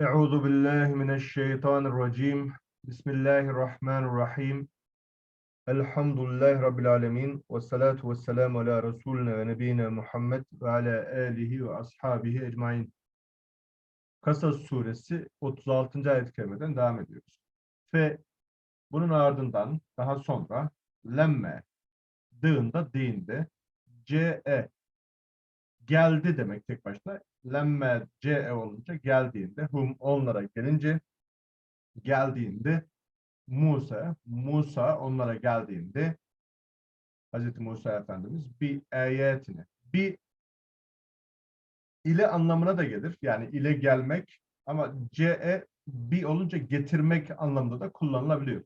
Euzu billahi mineşşeytanirracim. Bismillahirrahmanirrahim. Elhamdülillahi Rabbil alemin. Ve salatu ve selamu ala Resulina ve nebiyina Muhammed ve ala alihi ve ashabihi ecmain. Kasas suresi 36. ayet-i kerimeden devam ediyoruz. Ve bunun ardından daha sonra lemme dığında değinde ce geldi demek tek başına. Lemme ce olunca geldiğinde hum onlara gelince geldiğinde Musa Musa onlara geldiğinde Hazreti Musa Efendimiz bir ayetine bir ile anlamına da gelir. Yani ile gelmek ama ce bir olunca getirmek anlamında da kullanılabiliyor.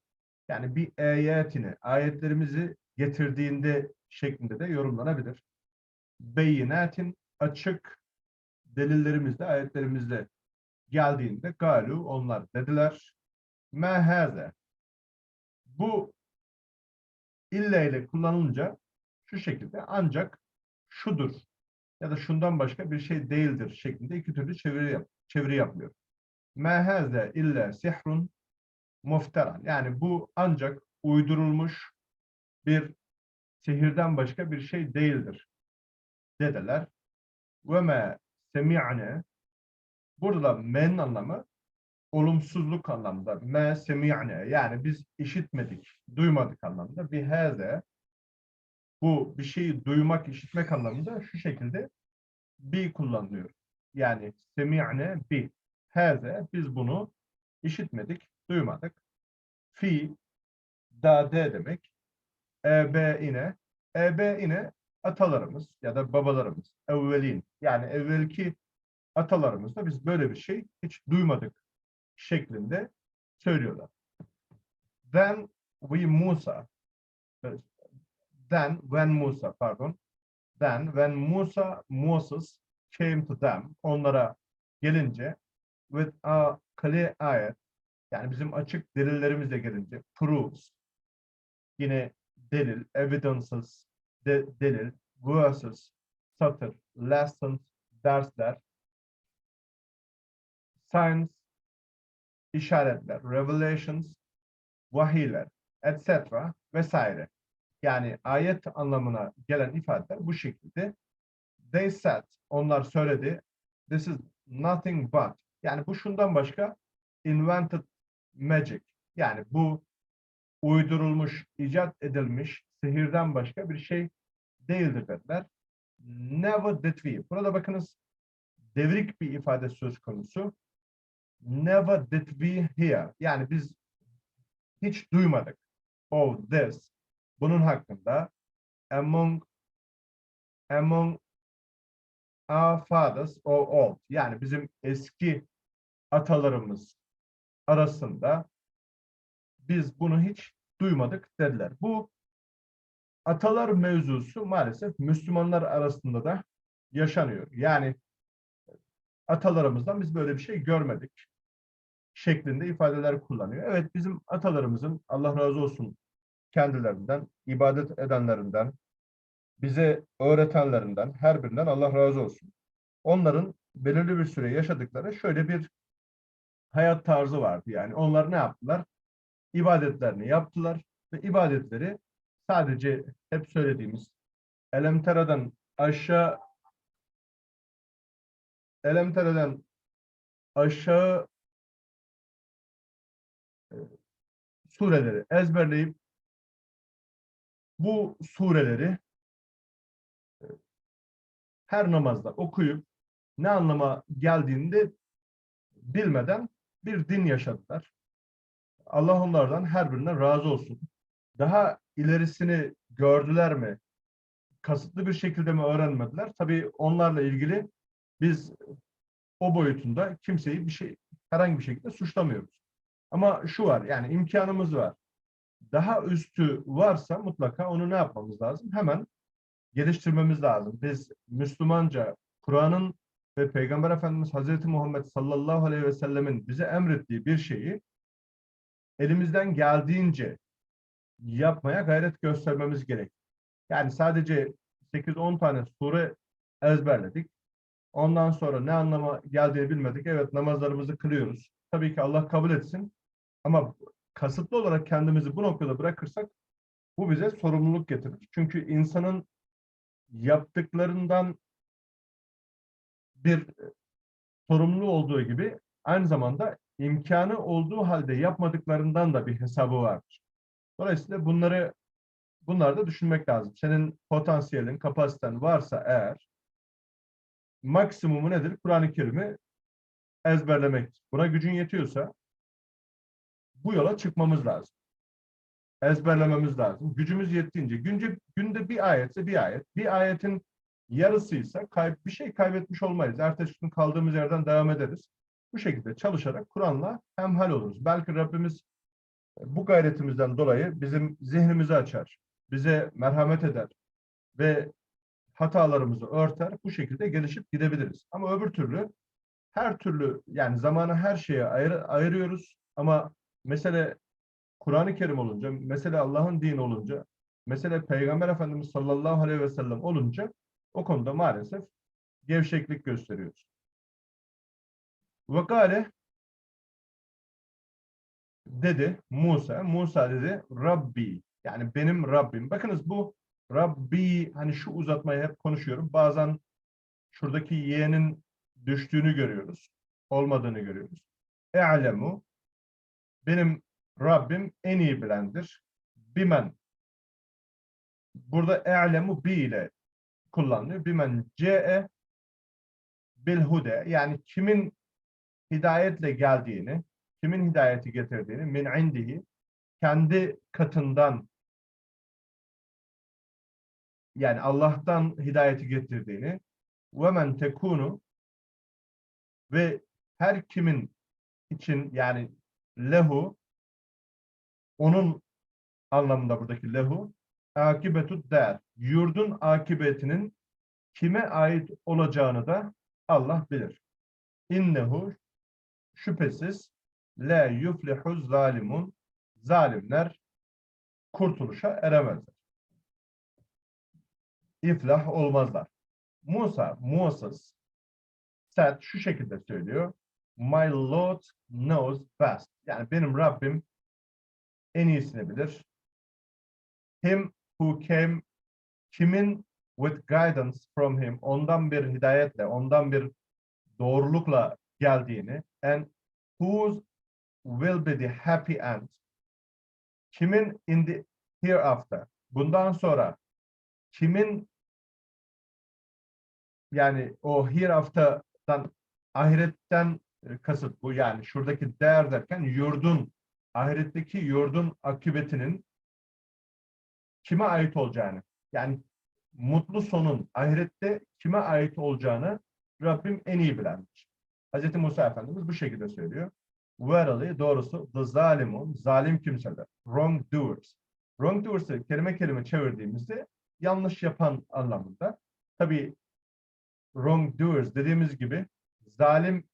Yani bir ayetine ayetlerimizi getirdiğinde şeklinde de yorumlanabilir. Beyinatin açık delillerimizde, ayetlerimizde geldiğinde galu onlar dediler. Mehaze. Bu ille ile kullanılınca şu şekilde ancak şudur ya da şundan başka bir şey değildir şeklinde iki türlü çeviri, yap, çeviri yapılıyor. Mehaze illa sihrun mufteran. Yani bu ancak uydurulmuş bir sihirden başka bir şey değildir dediler. Ve me semi'ne burada da men anlamı olumsuzluk anlamında. Me semi'ne yani biz işitmedik, duymadık anlamında. Bir heze bu bir şeyi duymak, işitmek anlamında şu şekilde bir kullanılıyor. Yani semi'ne bir. Heze biz bunu işitmedik, duymadık. Fi da de demek. Ebe ine. Atalarımız ya da babalarımız. Evvelin. Yani evvelki atalarımızda biz böyle bir şey hiç duymadık şeklinde söylüyorlar. Then we Musa then when Musa pardon then when Musa Moses came to them onlara gelince with a clear ayet yani bizim açık delillerimizle gelince proofs yine delil evidences de, delil verses satır lessons dersler signs işaretler revelations vahiyler etc vesaire. Yani ayet anlamına gelen ifadeler bu şekilde. They said, onlar söyledi, this is nothing but, yani bu şundan başka invented magic, yani bu uydurulmuş, icat edilmiş sihirden başka bir şey değildir dediler. Never did we. Burada bakınız devrik bir ifade söz konusu. Never did we hear. Yani biz hiç duymadık. Oh this bunun hakkında among among our fathers or old yani bizim eski atalarımız arasında biz bunu hiç duymadık dediler. Bu atalar mevzusu maalesef Müslümanlar arasında da yaşanıyor. Yani atalarımızdan biz böyle bir şey görmedik şeklinde ifadeler kullanıyor. Evet bizim atalarımızın Allah razı olsun kendilerinden, ibadet edenlerinden, bize öğretenlerinden, her birinden Allah razı olsun. Onların belirli bir süre yaşadıkları şöyle bir hayat tarzı vardı. Yani onlar ne yaptılar? İbadetlerini yaptılar ve ibadetleri sadece hep söylediğimiz Elemtera'dan aşağı Elemtera'dan aşağı e, sureleri ezberleyip bu sureleri e, her namazda okuyup ne anlama geldiğini de bilmeden bir din yaşadılar. Allah onlardan her birine razı olsun. Daha ilerisini gördüler mi? Kasıtlı bir şekilde mi öğrenmediler? Tabii onlarla ilgili biz o boyutunda kimseyi bir şey herhangi bir şekilde suçlamıyoruz. Ama şu var yani imkanımız var daha üstü varsa mutlaka onu ne yapmamız lazım? Hemen geliştirmemiz lazım. Biz Müslümanca Kur'an'ın ve Peygamber Efendimiz Hazreti Muhammed sallallahu aleyhi ve sellemin bize emrettiği bir şeyi elimizden geldiğince yapmaya gayret göstermemiz gerek. Yani sadece 8-10 tane sure ezberledik. Ondan sonra ne anlama geldiğini bilmedik. Evet namazlarımızı kılıyoruz. Tabii ki Allah kabul etsin. Ama kasıtlı olarak kendimizi bu noktada bırakırsak bu bize sorumluluk getirir. Çünkü insanın yaptıklarından bir sorumlu olduğu gibi aynı zamanda imkanı olduğu halde yapmadıklarından da bir hesabı vardır. Dolayısıyla bunları bunları da düşünmek lazım. Senin potansiyelin, kapasiten varsa eğer maksimumu nedir? Kur'an-ı Kerim'i ezberlemek. Buna gücün yetiyorsa bu yola çıkmamız lazım. Ezberlememiz lazım. Gücümüz yettiğince. Günce, günde bir ayetse bir ayet. Bir ayetin yarısıysa kay, bir şey kaybetmiş olmayız. Ertesi gün kaldığımız yerden devam ederiz. Bu şekilde çalışarak Kur'an'la hemhal oluruz. Belki Rabbimiz bu gayretimizden dolayı bizim zihnimizi açar. Bize merhamet eder. Ve hatalarımızı örter. Bu şekilde gelişip gidebiliriz. Ama öbür türlü her türlü yani zamanı her şeye ayır, ayırıyoruz. Ama mesele Kur'an-ı Kerim olunca, mesele Allah'ın dini olunca, mesele Peygamber Efendimiz sallallahu aleyhi ve sellem olunca o konuda maalesef gevşeklik gösteriyoruz. Vakale dedi Musa, Musa dedi Rabbi yani benim Rabbim. Bakınız bu Rabbi hani şu uzatmayı hep konuşuyorum. Bazen şuradaki y'nin düştüğünü görüyoruz. Olmadığını görüyoruz. E'lemu benim Rabbim en iyi bilendir. Bimen burada e'lemu bi ile kullanılıyor. Bimen ce'e bil hude yani kimin hidayetle geldiğini, kimin hidayeti getirdiğini min indihi kendi katından yani Allah'tan hidayeti getirdiğini ve men tekunu ve her kimin için yani lehu onun anlamında buradaki lehu akibetut der. Yurdun akibetinin kime ait olacağını da Allah bilir. İnnehu şüphesiz la yuflihu zalimun zalimler kurtuluşa eremezler. İflah olmazlar. Musa, Moses said şu şekilde söylüyor. My Lord knows best. Yani benim Rabbim en iyisini bilir. Him who came kimin with guidance from him ondan bir hidayetle, ondan bir doğrulukla geldiğini and whose will be the happy end kimin in the hereafter bundan sonra kimin yani o hereafter'dan ahiretten kasıt bu yani şuradaki değer derken yurdun ahiretteki yurdun akıbetinin kime ait olacağını yani mutlu sonun ahirette kime ait olacağını Rabbim en iyi bilendir. Hz. Musa Efendimiz bu şekilde söylüyor. Verily doğrusu the zalimun, zalim kimseler, wrong doers. Wrong doers'ı kelime kelime çevirdiğimizde yanlış yapan anlamında. Tabii wrong doers dediğimiz gibi zalim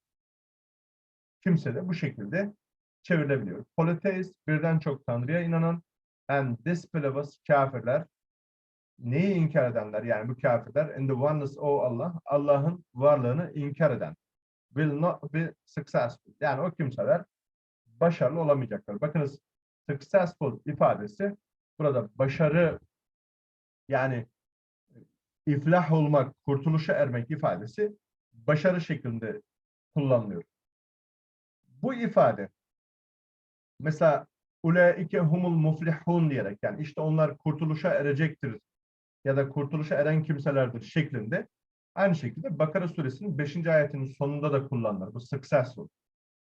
kimse de bu şekilde çevrilebiliyor. Polytheist birden çok tanrıya inanan and disbelievers kafirler neyi inkar edenler yani bu kafirler in the oneness o Allah Allah'ın varlığını inkar eden will not be successful. Yani o kimseler başarılı olamayacaklar. Bakınız successful ifadesi burada başarı yani iflah olmak, kurtuluşa ermek ifadesi başarı şeklinde kullanılıyor. Bu ifade mesela ulaike humul muflihun diyerek yani işte onlar kurtuluşa erecektir ya da kurtuluşa eren kimselerdir şeklinde aynı şekilde Bakara suresinin 5. ayetinin sonunda da kullanılır. Bu successful.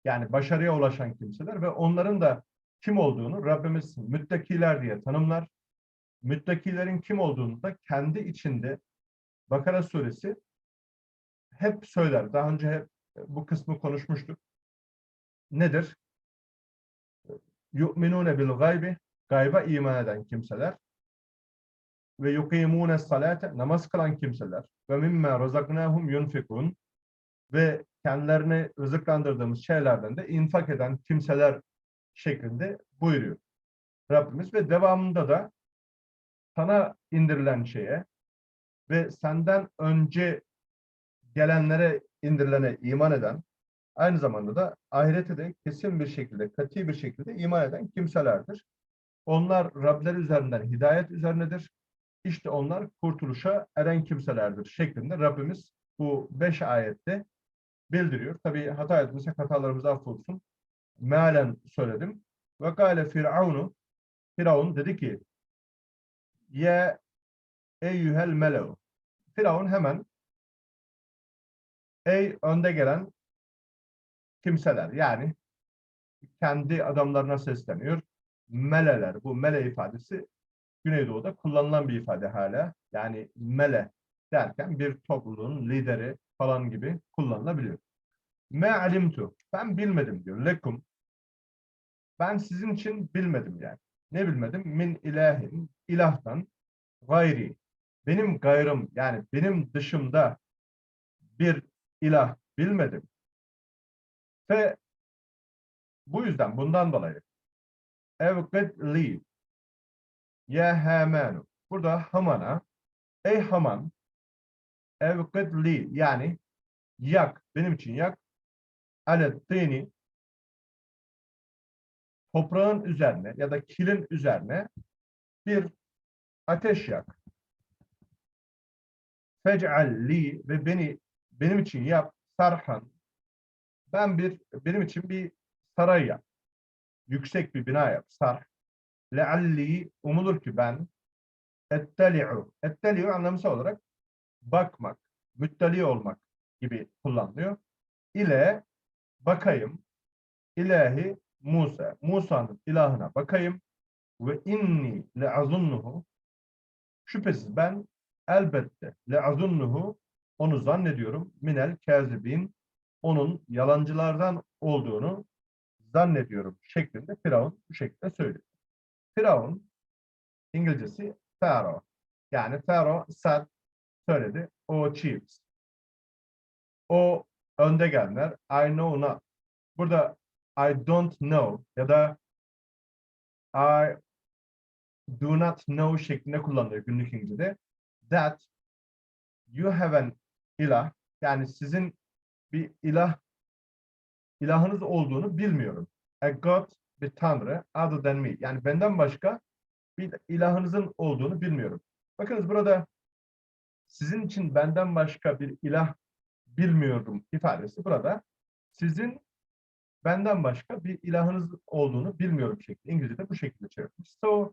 Yani başarıya ulaşan kimseler ve onların da kim olduğunu Rabbimiz müttakiler diye tanımlar. Müttakilerin kim olduğunu da kendi içinde Bakara suresi hep söyler. Daha önce hep bu kısmı konuşmuştuk. Nedir? Yu'minune bil gaybi gayba iman eden kimseler ve yukimune salate namaz kılan kimseler ve mimme razaknahum yunfikun ve kendilerini rızıklandırdığımız şeylerden de infak eden kimseler şeklinde buyuruyor. Rabbimiz ve devamında da sana indirilen şeye ve senden önce gelenlere indirilene iman eden, aynı zamanda da ahirete de kesin bir şekilde, kati bir şekilde iman eden kimselerdir. Onlar Rableri üzerinden hidayet üzerinedir. İşte onlar kurtuluşa eren kimselerdir şeklinde Rabbimiz bu beş ayette bildiriyor. Tabii hata etmişsek hatalarımızı affolsun. Mealen söyledim. Ve gale firavunu Firavun dedi ki Ye eyyühel melev Firavun hemen ey önde gelen kimseler yani kendi adamlarına sesleniyor. Meleler. Bu mele ifadesi Güneydoğu'da kullanılan bir ifade hala. Yani mele derken bir topluluğun lideri falan gibi kullanılabiliyor. Me alimtu. Ben bilmedim diyor. Lekum. Ben sizin için bilmedim yani. Ne bilmedim? Min ilahin. ilahtan gayri. Benim gayrım yani benim dışımda bir ilah bilmedim. Ve bu yüzden bundan dolayı evqid Hamanu. Burada Haman'a ey Haman evqid li yani yak benim için yak alettini toprağın üzerine ya da kilin üzerine bir ateş yak. Fec'al li ve beni benim için yap sarhan. Ben bir benim için bir saray yap. Yüksek bir bina yap. Sarh. Lealli umulur ki ben etteli'u. Etteli'u anlamsal olarak bakmak, müttali olmak gibi kullanılıyor. İle bakayım ilahi Musa. Musa'nın ilahına bakayım ve inni le'azunnuhu şüphesiz ben elbette le'azunnuhu onu zannediyorum minel kazibin onun yalancılardan olduğunu zannediyorum şeklinde Firavun bu şekilde söylüyor. Firavun İngilizcesi Pharaoh. Yani Pharaoh said söyledi. O chiefs. O önde gelenler. I know not. Burada I don't know ya da I do not know şeklinde kullanılıyor günlük İngilizce'de. That you have an ilah yani sizin bir ilah ilahınız olduğunu bilmiyorum. A God bir tanrı than me. Yani benden başka bir ilahınızın olduğunu bilmiyorum. Bakınız burada sizin için benden başka bir ilah bilmiyorum ifadesi burada sizin benden başka bir ilahınız olduğunu bilmiyorum şekli. İngilizce'de bu şekilde çevirmiş. So,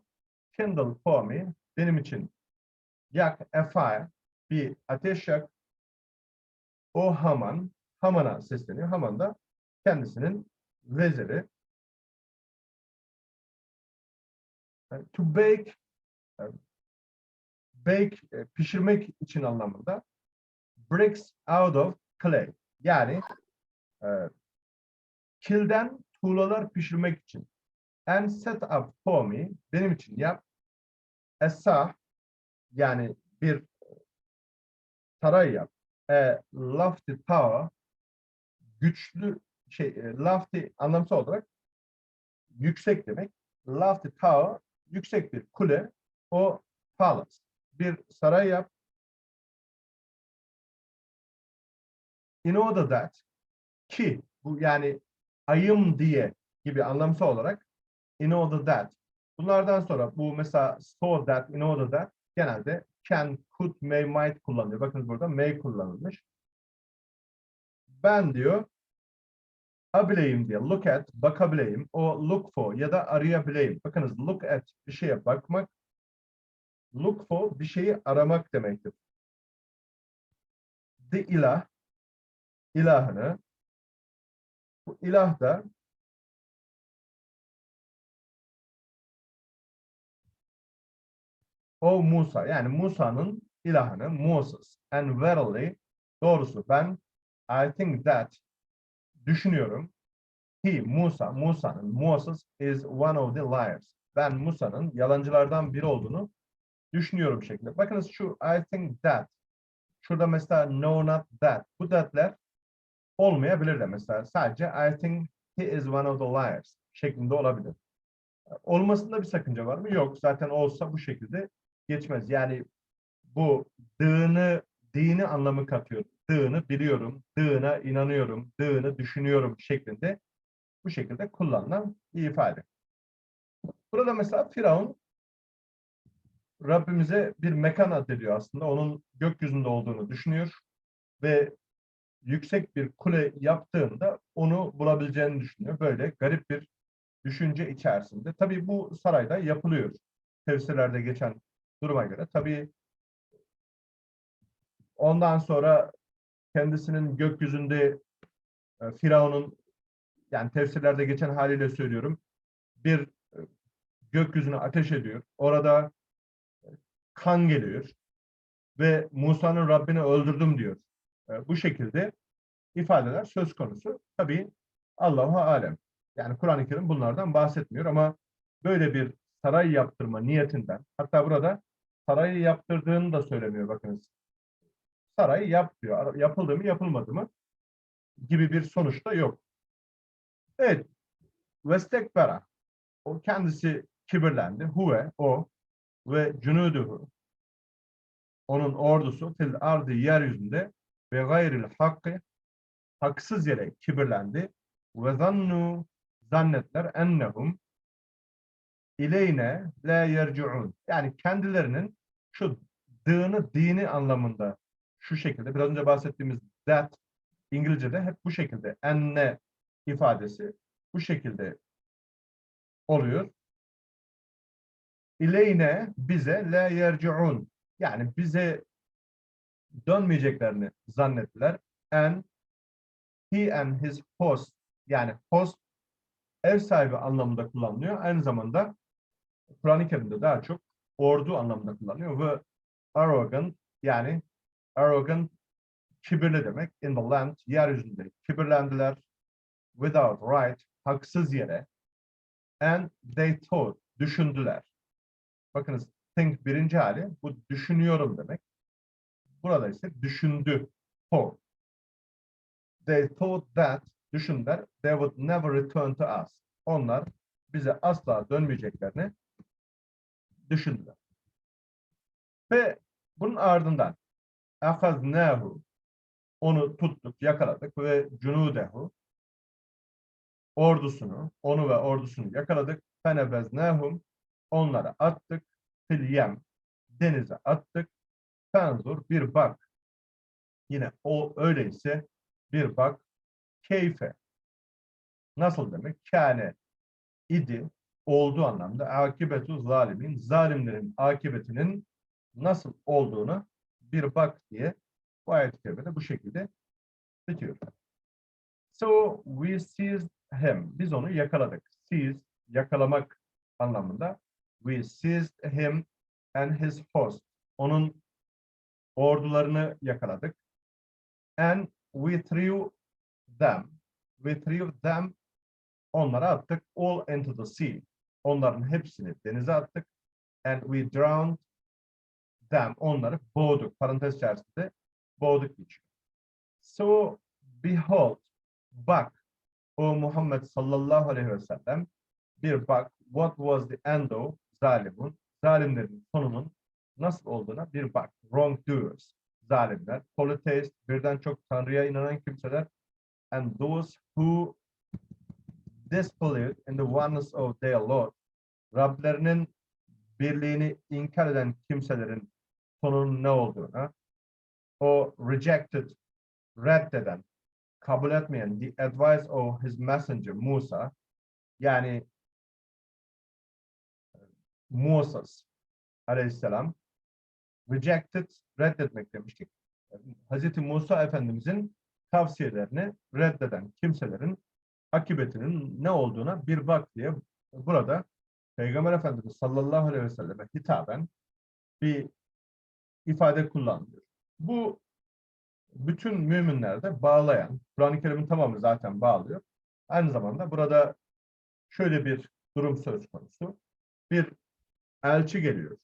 kindle for me, benim için yak a fire, bir ateş yak. O Haman, Haman'a sesleniyor. Haman da kendisinin veziri. To bake, bake, e, pişirmek için anlamında bricks out of clay. Yani e, kilden tuğlalar pişirmek için. And set up for me, benim için yap. Esa, yani bir saray yap. A lofty tower, güçlü şey, e, lofty anlamsal olarak yüksek demek. Lofty tower, yüksek bir kule. O palace. Bir saray yap. In order that ki bu yani ayım diye gibi anlamsal olarak in order that. Bunlardan sonra bu mesela so that, in order that genelde can, could, may, might kullanılıyor. Bakın burada may kullanılmış. Ben diyor abileyim diye look at, bakabileyim, o look for ya da arayabileyim. Bakınız look at bir şeye bakmak, look for bir şeyi aramak demektir. The ilah, ilahını, bu ilah da o Musa yani Musa'nın ilahını Moses and verily doğrusu ben I think that düşünüyorum he Musa Musa'nın Moses is one of the liars ben Musa'nın yalancılardan biri olduğunu düşünüyorum şeklinde. Bakınız şu I think that şurada mesela no not that bu that'ler olmayabilir de mesela sadece I think he is one of the liars şeklinde olabilir. Olmasında bir sakınca var mı? Yok. Zaten olsa bu şekilde geçmez. Yani bu dığını, dini anlamı katıyor. Dığını biliyorum, dığına inanıyorum, dığını düşünüyorum şeklinde bu şekilde kullanılan ifade. Burada mesela Firavun Rabbimize bir mekan addediyor aslında. Onun gökyüzünde olduğunu düşünüyor ve yüksek bir kule yaptığında onu bulabileceğini düşünüyor. Böyle garip bir düşünce içerisinde. Tabii bu sarayda yapılıyor. Tefsirlerde geçen duruma göre. Tabii ondan sonra kendisinin gökyüzünde e, Firavun'un yani tefsirlerde geçen haliyle söylüyorum bir e, gökyüzüne ateş ediyor. Orada e, kan geliyor ve Musa'nın Rabbini öldürdüm diyor. E, Bu şekilde ifadeler söz konusu. Tabii Allahu alem. Yani Kur'an-ı Kerim bunlardan bahsetmiyor ama böyle bir saray yaptırma niyetinden hatta burada sarayı yaptırdığını da söylemiyor bakınız. Sarayı yap diyor. Yapıldı mı yapılmadı mı gibi bir sonuç da yok. Evet. Vestekbera. O kendisi kibirlendi. Huve o ve cunuduhu onun ordusu fil ardı yeryüzünde ve gayril hakkı haksız yere kibirlendi ve zannu zannetler ennehum ileyne la yerciun yani kendilerinin şu dığını dini anlamında şu şekilde biraz önce bahsettiğimiz that İngilizce'de hep bu şekilde enne ifadesi bu şekilde oluyor. İleyne bize la yerciun yani bize dönmeyeceklerini zannettiler. And he and his host yani host ev sahibi anlamında kullanılıyor. Aynı zamanda Kur'an-ı Kerim'de daha çok ordu anlamında kullanılıyor ve arrogant yani arrogant kibirli demek in the land yeryüzünde kibirlendiler without right haksız yere and they thought düşündüler. Bakınız think birinci hali bu düşünüyorum demek. Burada ise düşündü. Thought. They thought that düşündüler they would never return to us. Onlar bize asla dönmeyeceklerini düşündüler. Ve bunun ardından ahaznahu onu tuttuk, yakaladık ve cunudehu ordusunu, onu ve ordusunu yakaladık. Fenebeznehum onlara attık. Fil yem denize attık. Fenzur bir bak. Yine o öyleyse bir bak. Keyfe. Nasıl demek? Kâne idi olduğu anlamda akibetu zalimin zalimlerin akıbetinin nasıl olduğunu bir bak diye bu ayet-i kerimede bu şekilde bitiyor. So we seized him. Biz onu yakaladık. Seize, yakalamak anlamında. We seized him and his host. Onun ordularını yakaladık. And we threw them. We threw them. Onlara attık. All into the sea. Onların hepsini denize attık. And we drowned them. Onları boğduk. Parantez içerisinde boğduk geçiyor. So behold, bak o Muhammed sallallahu aleyhi ve sellem bir bak what was the end of zalimun zalimlerin sonunun nasıl olduğuna bir bak wrong doers zalimler polytheist birden çok tanrıya inanan kimseler and those who disbelieved in the oneness of their Lord Rablerinin birliğini inkar eden kimselerin sonunun ne olduğuna o rejected reddeden kabul etmeyen the advice of his messenger Musa yani Moses aleyhisselam rejected reddetmek demiştik. Hazreti Musa Efendimizin tavsiyelerini reddeden kimselerin akıbetinin ne olduğuna bir bak diye burada Peygamber Efendimiz sallallahu aleyhi ve selleme hitaben bir ifade kullanılıyor. Bu bütün müminlerde bağlayan, Kur'an-ı Kerim'in tamamı zaten bağlıyor. Aynı zamanda burada şöyle bir durum söz konusu. Bir elçi geliyor.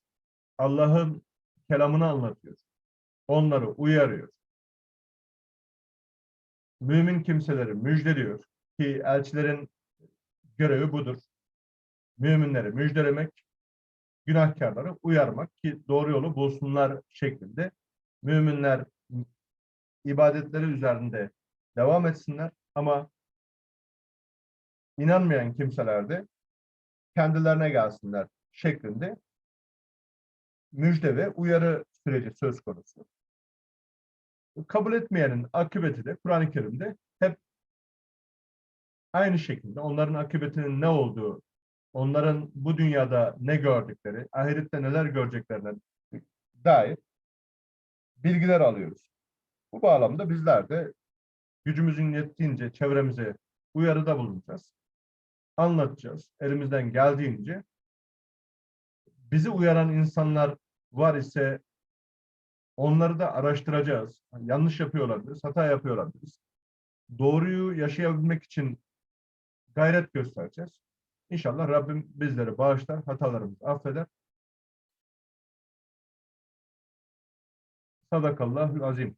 Allah'ın kelamını anlatıyor. Onları uyarıyor. Mümin kimseleri müjdeliyor ki elçilerin görevi budur. Müminleri müjdelemek, günahkarları uyarmak ki doğru yolu bulsunlar şeklinde. Müminler ibadetleri üzerinde devam etsinler ama inanmayan kimseler de kendilerine gelsinler şeklinde müjde ve uyarı süreci söz konusu. Kabul etmeyenin akıbeti de Kur'an-ı Kerim'de hep aynı şekilde onların akıbetinin ne olduğu, onların bu dünyada ne gördükleri, ahirette neler göreceklerine dair bilgiler alıyoruz. Bu bağlamda bizler de gücümüzün yettiğince çevremize uyarıda bulunacağız. Anlatacağız. Elimizden geldiğince bizi uyaran insanlar var ise onları da araştıracağız. Yanlış yapıyor olabiliriz, hata yapıyor olabiliriz. Doğruyu yaşayabilmek için gayret göstereceğiz. İnşallah Rabbim bizleri bağışlar, hatalarımızı affeder. Sadakallahül azim.